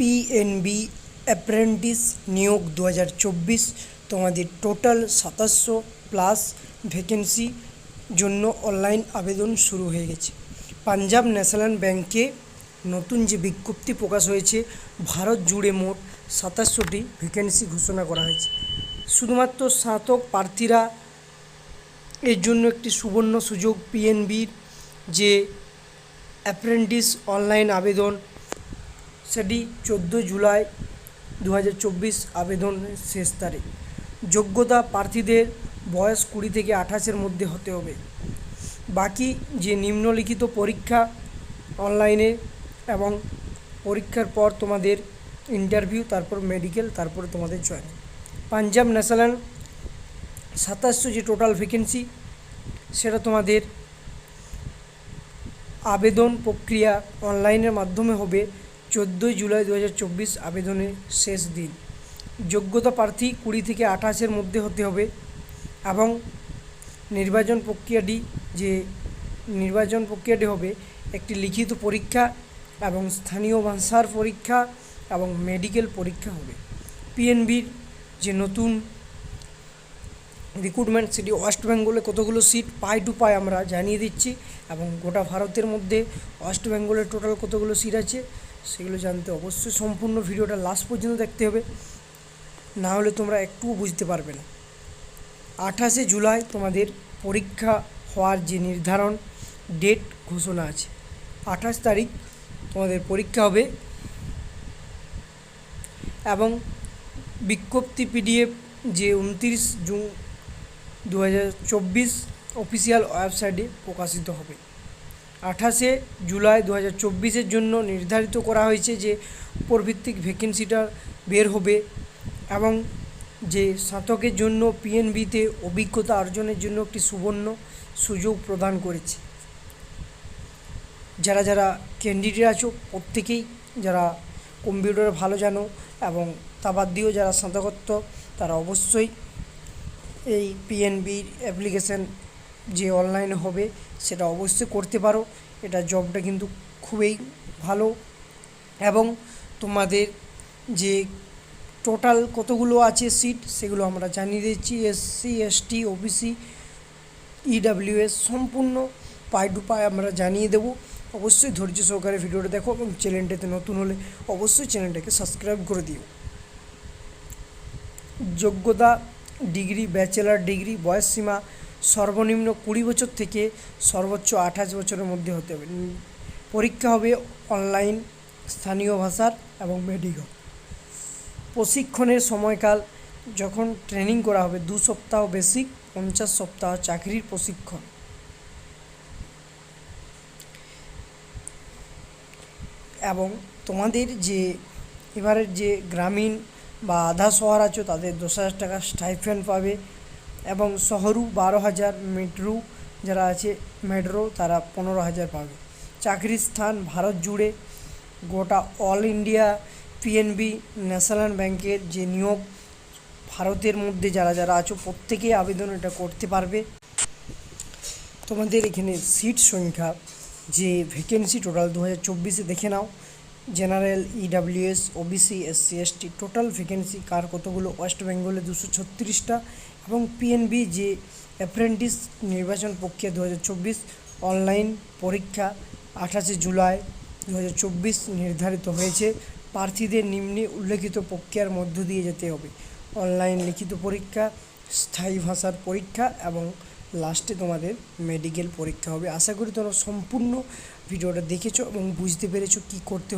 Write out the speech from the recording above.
PNB apprentice নিয়োগ দু হাজার চব্বিশ, তোমাদের টোটাল সাতাশশো প্লাস ভ্যাকেন্সি জন্য অনলাইন আবেদন শুরু হয়ে গেছে। পাঞ্জাব ন্যাশনাল ব্যাংকে নতুন যে বিজ্ঞপ্তি প্রকাশ হয়েছে, ভারত জুড়ে মোট সাতাশশোটি ভ্যাকেন্সি ঘোষণা করা হয়েছে। শুধুমাত্র স্নাতক প্রার্থীরা এর জন্য একটি সুবর্ণ সুযোগ পিএনবির যে অ্যাপ্রেন্টিস অনলাইন আবেদন সেটি চোদ্দ জুলাই দু হাজার চব্বিশ আবেদনের শেষ তারিখ। যোগ্যতা প্রার্থীদের বয়স কুড়ি থেকে আঠাশের মধ্যে হতে হবে। বাকি যে নিম্নলিখিত পরীক্ষা অনলাইনে এবং পরীক্ষার পর তোমাদের ইন্টারভিউ, তারপর মেডিকেল, তারপরে তোমাদের জয়েন পাঞ্জাব ন্যাশনাল সাতাশশো যে টোটাল ভ্যাকেন্সি, সেটা তোমাদের আবেদন প্রক্রিয়া অনলাইনের মাধ্যমে হবে চোদ্দোই জুলাই দু হাজার চব্বিশ আবেদনের শেষ দিন। যোগ্যতা প্রার্থী কুড়ি থেকে আঠাশের মধ্যে হতে হবে এবং নির্বাচন প্রক্রিয়াটি যে নির্বাচন প্রক্রিয়াটি হবে একটি লিখিত পরীক্ষা এবং স্থানীয় ভাষার পরীক্ষা এবং মেডিকেল পরীক্ষা হবে। পিএনবির যে নতুন রিক্রুটমেন্ট সেটি ওয়েস্ট বেঙ্গলে কতগুলো সিট পাই টু পাই আমরা জানিয়ে দিচ্ছি এবং গোটা ভারতের মধ্যে ওয়েস্ট বেঙ্গলের টোটাল কতগুলো সিট আছে সেগুলো জানতে অবশ্যই সম্পূর্ণ ভিডিওটা লাস্ট পর্যন্ত দেখতে হবে। না হলে তোমরা একটুও বুঝতে পারবে না। আঠাশে জুলাই তোমাদের পরীক্ষা হওয়ার যে নির্ধারণ ডেট ঘোষণা আছে। আঠাশ তারিখ তোমাদের পরীক্ষা হবে এবং বিজ্ঞপ্তি পিডিএফ যে উনত্রিশ জুন দু হাজার চব্বিশ অফিসিয়াল ওয়েবসাইটে প্রকাশিত হবে। আঠাশে জুলাই দু হাজার চব্বিশের জন্য নির্ধারিত করা হয়েছে যে উপরভিত্তিক ভ্যাকেন্সিটা বের হবে এবং যে স্নাতকের জন্য পিএনবিতে অভিজ্ঞতা অর্জনের জন্য একটি সুবর্ণ সুযোগ প্রদান করেছে। যারা যারা ক্যান্ডিডেট আছো প্রত্যেকেই, যারা কম্পিউটারে ভালো জানো এবং তা বাদ দিয়েও যারা স্নাতকোত্তর, তারা অবশ্যই এই পিএনবির অ্যাপ্লিকেশান যে অনলাইনে হবে, সেটা অবশ্যই করতে পারো। এটা জবটা কিন্তু খুবই ভালো। এবং তোমাদের যে টোটাল কতগুলো আছে সিট সেগুলো আমরা জানিয়ে দিচ্ছি। এসসি এসটি ওবিসি ইডাব্লিউএস সম্পূর্ণ পাই টু পাই আমরা জানিয়ে দেবো। অবশ্যই ধৈর্য সহকারে ভিডিওটা দেখো এবং চ্যানেলটাতে নতুন হলে অবশ্যই চ্যানেলটাকে সাবস্ক্রাইব করে দিও। যোগ্যতা ডিগ্রি ব্যাচেলার ডিগ্রি বয়স সীমা সর্বনিম্ন কুড়ি বছর থেকে সর্বোচ্চ আঠাশ বছরের মধ্যে হতে হবে। পরীক্ষা হবে অনলাইন, স্থানীয় ভাষার এবং মেডিকেল প্রশিক্ষণের সময়কাল যখন ট্রেনিং করা হবে, দু সপ্তাহ বেসিক পঞ্চাশ সপ্তাহ চাকরির প্রশিক্ষণ। এবং তোমাদের যে, এবারের যে গ্রামীণ বা আধা শহর আছো, তাদের দশ হাজার টাকা স্টাইফেন্ড পাবে। এবং শহরু বারো হাজার মেট্রো যারা আছে মেট্রো তারা পনেরো হাজার পাবে। চাকরির স্থান ভারত জুড়ে গোটা অল ইন্ডিয়া পিএনবি ন্যাশনাল ব্যাংকের যে নিয়োগ, ভারতের মধ্যে যারা যারা আছো প্রত্যেকেই আবেদন এটা করতে পারবে। তোমাদের এখানে সিট সংখ্যা যে ভ্যাকেন্সি টোটাল দু হাজার চব্বিশে দেখে নাও। General EWS OBC SC ST total vacancy কার কতগুলো? ওয়েস্ট বেঙ্গলে দুশো ছত্রিশটা এবং পিএনবি যে অ্যাপ্রেন্টিস নির্বাচন প্রক্রিয়া দু হাজার চব্বিশ অনলাইন পরীক্ষা আঠাশে জুলাই দু হাজার চব্বিশ নির্ধারিত হয়েছে। প্রার্থীদের নিম্নে উল্লেখিত প্রক্রিয়ার মধ্য দিয়ে যেতে হবে। অনলাইন লিখিত পরীক্ষা, স্থায়ী ভাষার পরীক্ষা এবং লাস্টে তোমাদের মেডিকেল পরীক্ষা হবে। আশা করি তোমরা সম্পূর্ণ ভিডিওটা দেখেছ এবং বুঝতে পেরেছ কী করতে